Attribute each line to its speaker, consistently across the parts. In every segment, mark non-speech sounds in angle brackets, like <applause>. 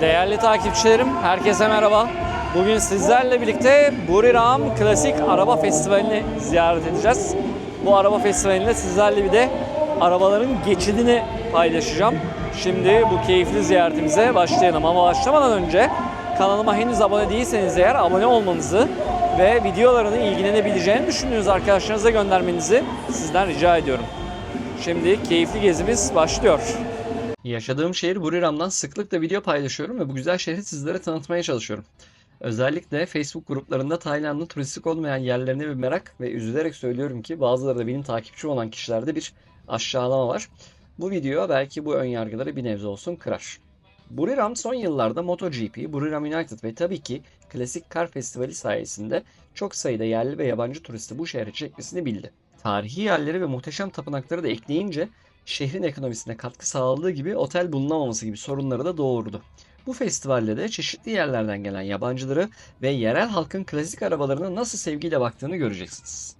Speaker 1: Değerli takipçilerim, herkese merhaba. Bugün sizlerle birlikte Buriram Klasik Araba Festivali'ni ziyaret edeceğiz. Bu araba festivalinde sizlerle bir de arabaların geçidini paylaşacağım. Şimdi bu keyifli ziyaretimize başlayalım ama başlamadan önce kanalıma henüz abone değilseniz eğer abone olmanızı ve videolarını ilgilenebileceğini düşündüğünüz arkadaşlarınıza göndermenizi sizden rica ediyorum. Şimdi keyifli gezimiz başlıyor. Yaşadığım şehir Buriram'dan sıklıkla video paylaşıyorum ve bu güzel şehri sizlere tanıtmaya çalışıyorum. Özellikle Facebook gruplarında Tayland'ın turistik olmayan yerlerine bir merak ve üzülerek söylüyorum ki bazıları da benim takipçim olan kişilerde bir aşağılama var. Bu video belki bu ön yargıları bir nebze olsun kırar. Buriram son yıllarda MotoGP, Buriram United ve tabii ki Klasik Kar Festivali sayesinde çok sayıda yerli ve yabancı turisti bu şehre çekmesini bildi. Tarihi yerleri ve muhteşem tapınakları da ekleyince şehrin ekonomisine katkı sağladığı gibi otel bulunamaması gibi sorunları da doğurdu. Bu festivalde de çeşitli yerlerden gelen yabancıları ve yerel halkın klasik arabalarına nasıl sevgiyle baktığını göreceksiniz.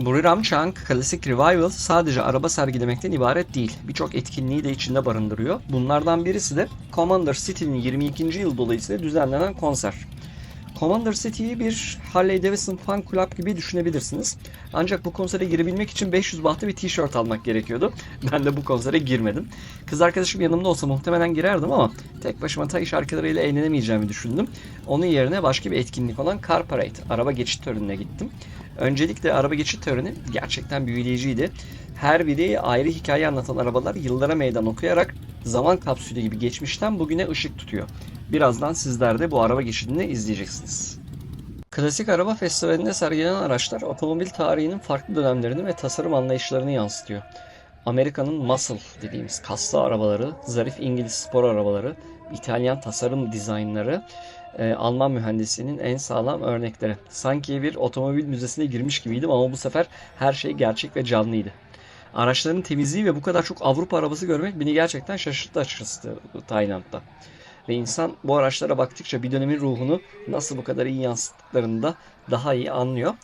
Speaker 1: Buriram Chang Classic Revival sadece araba sergilemekten ibaret değil. Birçok etkinliği de içinde barındırıyor. Bunlardan birisi de Commander City'nin 22. yıl dolayısıyla düzenlenen konser. Commander City'yi bir Harley Davidson fan club gibi düşünebilirsiniz. Ancak bu konsere girebilmek için 500 bahtı bir tişört almak gerekiyordu. <laughs> Ben de bu konsere girmedim. Kız arkadaşım yanımda olsa muhtemelen girerdim ama tek başıma tay şarkılarıyla eğlenemeyeceğimi düşündüm. Onun yerine başka bir etkinlik olan Car Parade, araba geçit törenine gittim. Öncelikle araba geçit töreni gerçekten büyüleyiciydi. Her biri ayrı hikaye anlatan arabalar yıllara meydan okuyarak zaman kapsülü gibi geçmişten bugüne ışık tutuyor. Birazdan sizler de bu araba geçidini izleyeceksiniz. Klasik Araba Festivali'nde sergilenen araçlar otomobil tarihinin farklı dönemlerini ve tasarım anlayışlarını yansıtıyor. Amerika'nın muscle dediğimiz kaslı arabaları, zarif İngiliz spor arabaları, İtalyan tasarım dizaynları, e, Alman mühendisliğinin en sağlam örnekleri. Sanki bir otomobil müzesine girmiş gibiydim ama bu sefer her şey gerçek ve canlıydı. Araçların temizliği ve bu kadar çok Avrupa arabası görmek beni gerçekten şaşırttı açıkçası Tayland'da. Ve insan bu araçlara baktıkça bir dönemin ruhunu nasıl bu kadar iyi yansıttıklarını da daha iyi anlıyor.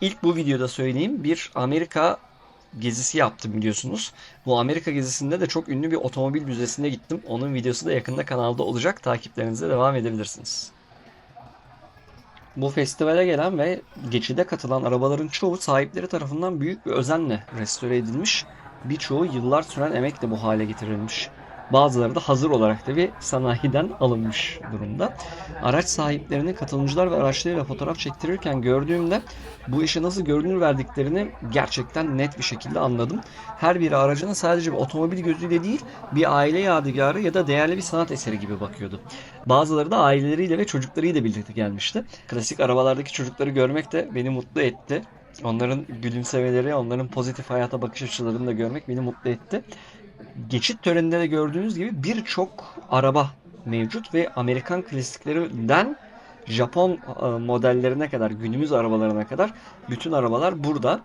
Speaker 1: İlk bu videoda söyleyeyim bir Amerika gezisi yaptım biliyorsunuz. Bu Amerika gezisinde de çok ünlü bir otomobil müzesine gittim. Onun videosu da yakında kanalda olacak. Takiplerinize devam edebilirsiniz. Bu festivale gelen ve geçide katılan arabaların çoğu sahipleri tarafından büyük bir özenle restore edilmiş. Birçoğu yıllar süren emekle bu hale getirilmiş. Bazıları da hazır olarak da bir sanayiden alınmış durumda. Araç sahiplerini katılımcılar ve araçlarıyla fotoğraf çektirirken gördüğümde bu işe nasıl görünür verdiklerini gerçekten net bir şekilde anladım. Her biri aracına sadece bir otomobil gözüyle değil bir aile yadigarı ya da değerli bir sanat eseri gibi bakıyordu. Bazıları da aileleriyle ve çocuklarıyla birlikte gelmişti. Klasik arabalardaki çocukları görmek de beni mutlu etti. Onların gülümsemeleri, onların pozitif hayata bakış açılarını da görmek beni mutlu etti. Geçit töreninde de gördüğünüz gibi birçok araba mevcut ve Amerikan klasiklerinden Japon e, modellerine kadar, günümüz arabalarına kadar bütün arabalar burada.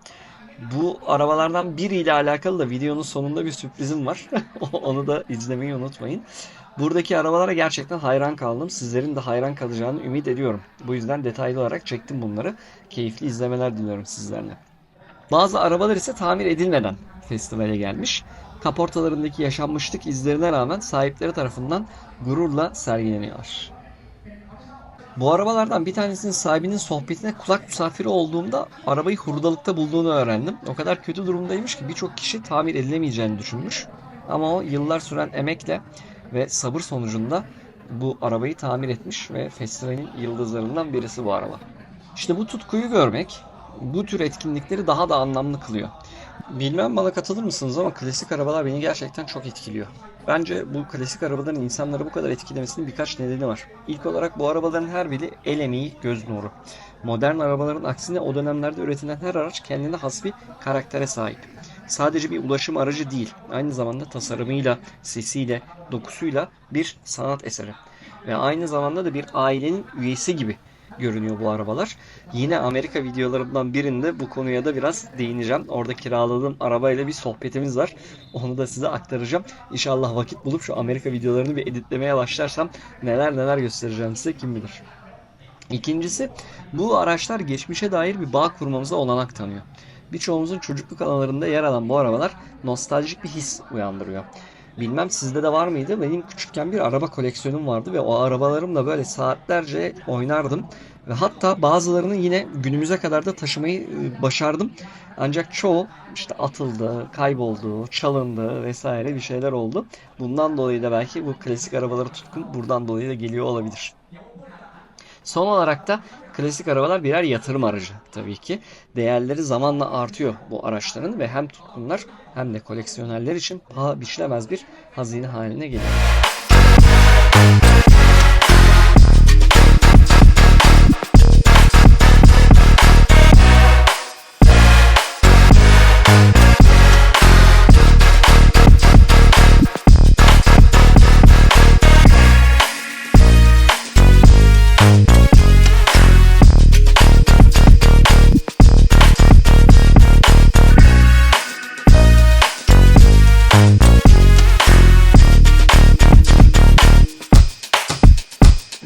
Speaker 1: Bu arabalardan biriyle alakalı da videonun sonunda bir sürprizim var. <laughs> Onu da izlemeyi unutmayın. Buradaki arabalara gerçekten hayran kaldım. Sizlerin de hayran kalacağını ümit ediyorum. Bu yüzden detaylı olarak çektim bunları. Keyifli izlemeler diliyorum sizlerle. Bazı arabalar ise tamir edilmeden festivale gelmiş. Kaportalarındaki yaşanmışlık izlerine rağmen sahipleri tarafından gururla sergileniyor. Bu arabalardan bir tanesinin sahibinin sohbetine kulak misafiri olduğumda arabayı hurdalıkta bulduğunu öğrendim. O kadar kötü durumdaymış ki birçok kişi tamir edilemeyeceğini düşünmüş. Ama o yıllar süren emekle ve sabır sonucunda bu arabayı tamir etmiş ve festivalin yıldızlarından birisi bu araba. İşte bu tutkuyu görmek bu tür etkinlikleri daha da anlamlı kılıyor. Bilmem bana katılır mısınız ama klasik arabalar beni gerçekten çok etkiliyor. Bence bu klasik arabaların insanları bu kadar etkilemesinin birkaç nedeni var. İlk olarak bu arabaların her biri el emeği, göz nuru. Modern arabaların aksine o dönemlerde üretilen her araç kendine has bir karaktere sahip. Sadece bir ulaşım aracı değil, aynı zamanda tasarımıyla, sesiyle, dokusuyla bir sanat eseri. Ve aynı zamanda da bir ailenin üyesi gibi görünüyor bu arabalar. Yine Amerika videolarımdan birinde bu konuya da biraz değineceğim. Orada kiraladığım arabayla bir sohbetimiz var. Onu da size aktaracağım. İnşallah vakit bulup şu Amerika videolarını bir editlemeye başlarsam neler neler göstereceğim size kim bilir. İkincisi bu araçlar geçmişe dair bir bağ kurmamıza olanak tanıyor. Birçoğumuzun çocukluk anılarında yer alan bu arabalar nostaljik bir his uyandırıyor.
Speaker 2: Bilmem sizde de var mıydı? Benim küçükken bir araba koleksiyonum vardı ve o arabalarımla böyle saatlerce oynardım. Ve hatta bazılarını yine günümüze kadar da taşımayı e, başardım. Ancak çoğu işte atıldı, kayboldu, çalındı vesaire bir şeyler oldu. Bundan dolayı da belki bu klasik arabaları tutkum buradan dolayı da geliyor olabilir. Son olarak da klasik arabalar birer yatırım aracı tabii ki. Değerleri zamanla artıyor bu araçların ve hem tutkunlar hem de koleksiyonerler için paha biçilemez bir hazine haline geliyor.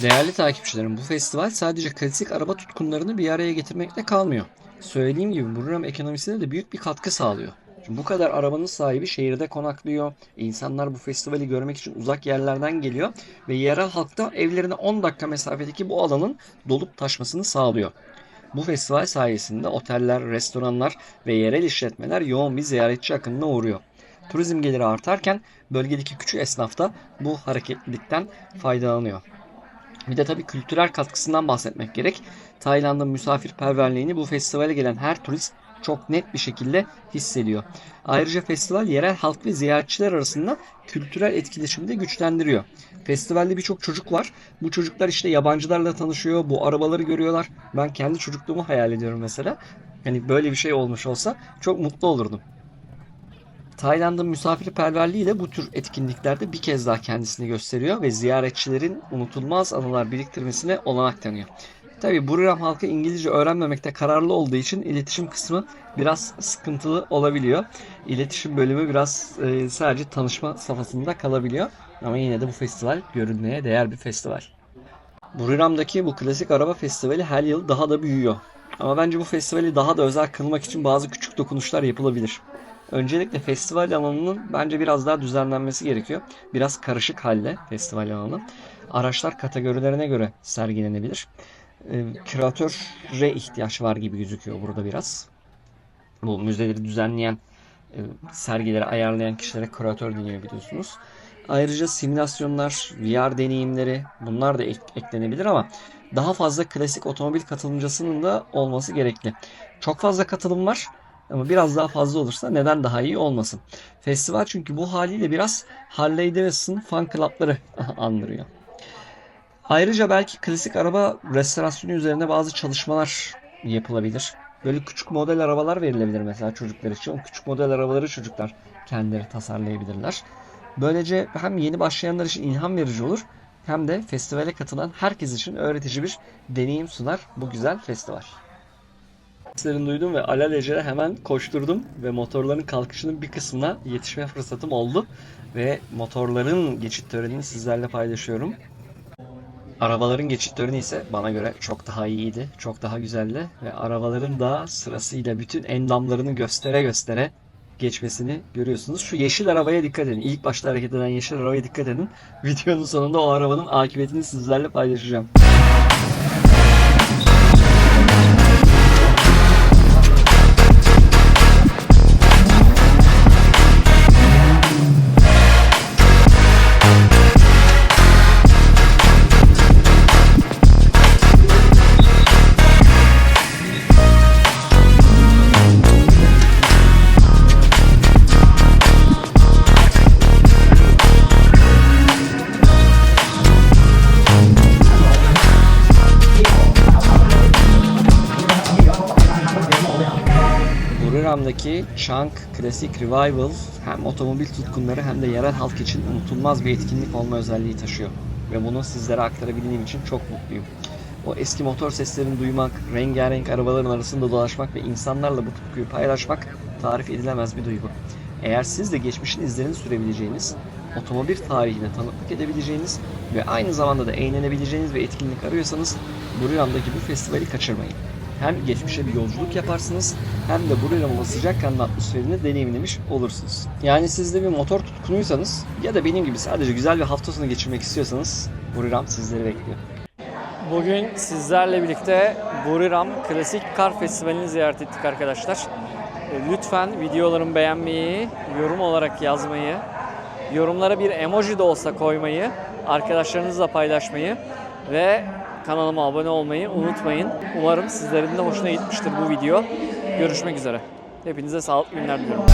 Speaker 2: Değerli takipçilerim bu festival sadece klasik araba tutkunlarını bir araya getirmekle kalmıyor. Söylediğim gibi Buriram ekonomisine de büyük bir katkı sağlıyor. Şimdi bu kadar arabanın sahibi şehirde konaklıyor. İnsanlar bu festivali görmek için uzak yerlerden geliyor ve yerel halk da evlerine 10 dakika mesafedeki bu alanın dolup taşmasını sağlıyor. Bu festival sayesinde oteller, restoranlar ve yerel işletmeler yoğun bir ziyaretçi akınına uğruyor. Turizm geliri artarken bölgedeki küçük esnaf da bu hareketlilikten faydalanıyor. Bir de tabii kültürel katkısından bahsetmek gerek. Tayland'ın misafirperverliğini bu festivale gelen her turist çok net bir şekilde hissediyor. Ayrıca festival yerel halk ve ziyaretçiler arasında kültürel etkileşimi de güçlendiriyor. Festivalde birçok çocuk var. Bu çocuklar işte yabancılarla tanışıyor, bu arabaları görüyorlar. Ben kendi çocukluğumu hayal ediyorum mesela. Hani böyle bir şey olmuş olsa çok mutlu olurdum. Tayland'ın misafirperverliği de bu tür etkinliklerde bir kez daha kendisini gösteriyor ve ziyaretçilerin unutulmaz anılar biriktirmesine olanak tanıyor. Tabi Buriram halkı İngilizce öğrenmemekte kararlı olduğu için iletişim kısmı biraz sıkıntılı olabiliyor. İletişim bölümü biraz e, sadece tanışma safhasında kalabiliyor. Ama yine de bu festival görülmeye değer bir festival. Buriram'daki bu klasik araba festivali her yıl daha da büyüyor. Ama bence bu festivali daha da özel kılmak için bazı küçük dokunuşlar yapılabilir. Öncelikle festival alanının bence biraz daha düzenlenmesi gerekiyor. Biraz karışık halde festival alanı. Araçlar kategorilerine göre sergilenebilir. E, küratöre ihtiyaç var gibi gözüküyor burada biraz. Bu müzeleri düzenleyen, e, sergileri ayarlayan kişilere küratör deniyor biliyorsunuz. Ayrıca simülasyonlar, VR deneyimleri bunlar da ek- eklenebilir ama daha fazla klasik otomobil katılımcısının da olması gerekli. Çok fazla katılım var ama biraz daha fazla olursa neden daha iyi olmasın. Festival çünkü bu haliyle biraz Harley Davidson fan club'ları <laughs> andırıyor. Ayrıca belki klasik araba restorasyonu üzerine bazı çalışmalar yapılabilir. Böyle küçük model arabalar verilebilir mesela çocuklar için. O küçük model arabaları çocuklar kendileri tasarlayabilirler. Böylece hem yeni başlayanlar için ilham verici olur hem de festivale katılan herkes için öğretici bir deneyim sunar bu güzel festival. Seslerini duydum ve alelacele hemen koşturdum ve motorların kalkışının bir kısmına yetişme fırsatım oldu ve motorların geçit törenini sizlerle paylaşıyorum. Arabaların geçit töreni ise bana göre çok daha iyiydi, çok daha güzeldi ve arabaların da sırasıyla bütün endamlarını göstere göstere geçmesini görüyorsunuz. Şu yeşil arabaya dikkat edin. İlk başta hareket eden yeşil arabaya dikkat edin. Videonun sonunda o arabanın akıbetini sizlerle paylaşacağım. Buriram'daki Chunk Classic Revival hem otomobil tutkunları hem de yerel halk için unutulmaz bir etkinlik olma özelliği taşıyor. Ve bunu sizlere aktarabildiğim için çok mutluyum. O eski motor seslerini duymak, rengarenk arabaların arasında dolaşmak ve insanlarla bu tutkuyu paylaşmak tarif edilemez bir duygu. Eğer siz de geçmişin izlerini sürebileceğiniz, otomobil tarihine tanıklık edebileceğiniz ve aynı zamanda da eğlenebileceğiniz bir etkinlik arıyorsanız Buriram'daki bu festivali kaçırmayın. Hem geçmişe bir yolculuk yaparsınız hem de o sıcakkanlı atmosferini deneyimlemiş olursunuz. Yani siz de bir motor tutkunuysanız ya da benim gibi sadece güzel bir hafta sonu geçirmek istiyorsanız Buriram sizleri bekliyor.
Speaker 1: Bugün sizlerle birlikte Buriram Klasik Kar Festivali'ni ziyaret ettik arkadaşlar. E, Lütfen videolarımı beğenmeyi, yorum olarak yazmayı, yorumlara bir emoji de olsa koymayı, arkadaşlarınızla paylaşmayı ve kanalıma abone olmayı unutmayın. Umarım sizlerin de hoşuna gitmiştir bu video. Görüşmek üzere. Hepinize sağlıklı günler diliyorum.